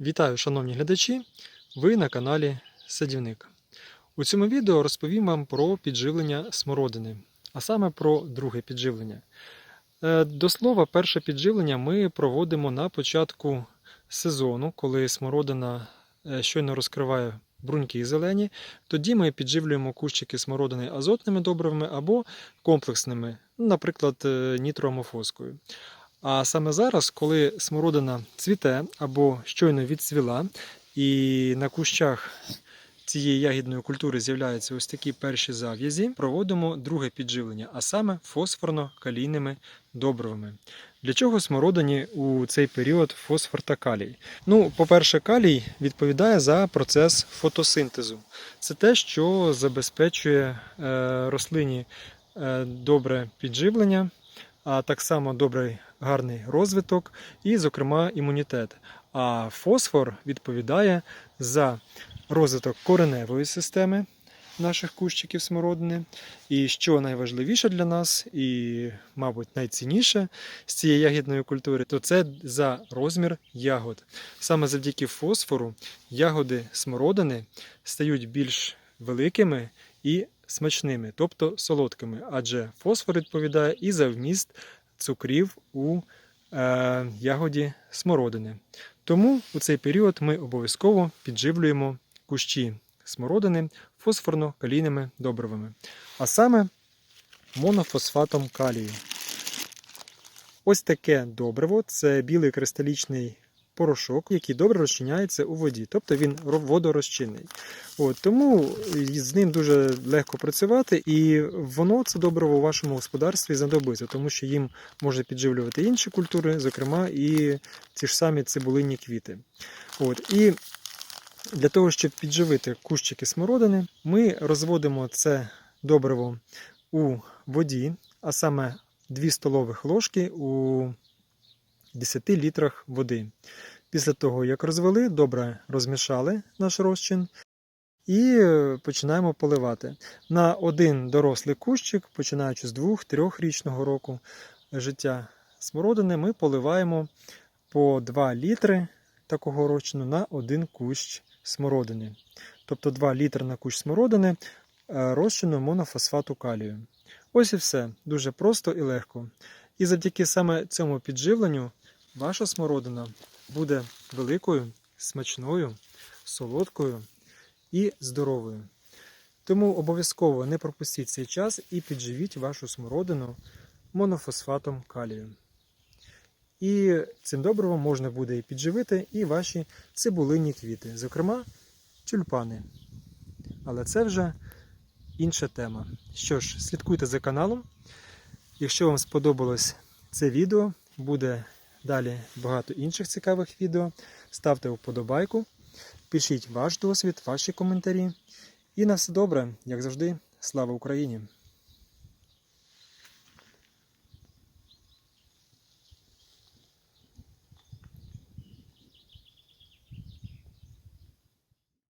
Вітаю, шановні глядачі! Ви на каналі Садівник. У цьому відео розповім вам про підживлення смородини, а саме про друге підживлення. Е, До слова, перше підживлення ми проводимо на початку сезону, коли смородина е, щойно розкриває бруньки зелені. Тоді ми підживлюємо кущики смородини азотними добривами або комплексними, наприклад, е, нітроамофоскою. А саме зараз, коли смородина цвіте або щойно відцвіла, і на кущах цієї ягідної культури з'являються ось такі перші зав'язі, проводимо друге підживлення, а саме фосфорно-калійними добривами. Для чого смородині у цей період фосфор та калій? Ну, по-перше, калій відповідає за процес фотосинтезу. Це те, що забезпечує е, рослині е, добре підживлення, а так само добрий гарний розвиток і, зокрема, імунітет. А фосфор відповідає за розвиток кореневої системи наших кущиків смородини. І що найважливіше для нас, і, мабуть, найцінніше з цієї ягідної культури, то це за розмір ягод. Саме завдяки фосфору ягоди смородини стають більш великими і смачними, тобто солодкими, адже фосфор відповідає і за вміст цукрів у е, ягоді смородини. Тому у цей період ми обов'язково підживлюємо кущі смородини фосфорно-калійними добривами, а саме монофосфатом калію. Ось таке добриво це білий кристалічний порошок, який добре розчиняється у воді, тобто він ро- водорозчинний. От, тому з ним дуже легко працювати, і воно це добриво у вашому господарстві знадобиться, тому що їм може підживлювати інші культури, зокрема і ті ж самі цибулинні квіти. От, і для того, щоб підживити кущики смородини, ми розводимо це добриво у воді, а саме 2 столових ложки у 10 літрах води. Після того, як розвели, добре розмішали наш розчин і е, починаємо поливати. На один дорослий кущик, починаючи з 2-3 річного року життя смородини, ми поливаємо по 2 літри такого розчину на один кущ смородини. Тобто 2 літри на кущ смородини е, розчину монофосфату калію. Ось і все. Дуже просто і легко. І завдяки саме цьому підживленню ваша смородина буде великою, смачною, солодкою і здоровою. Тому обов'язково не пропустіть цей час і підживіть вашу смородину монофосфатом калію. І цим добривом можна буде і підживити і ваші цибулинні квіти, зокрема тюльпани. Але це вже інша тема. Що ж, слідкуйте за каналом. Якщо вам сподобалось це відео, буде далі багато інших цікавих відео. Ставте вподобайку, пишіть ваш досвід, ваші коментарі. І на все добре, як завжди, слава Україні!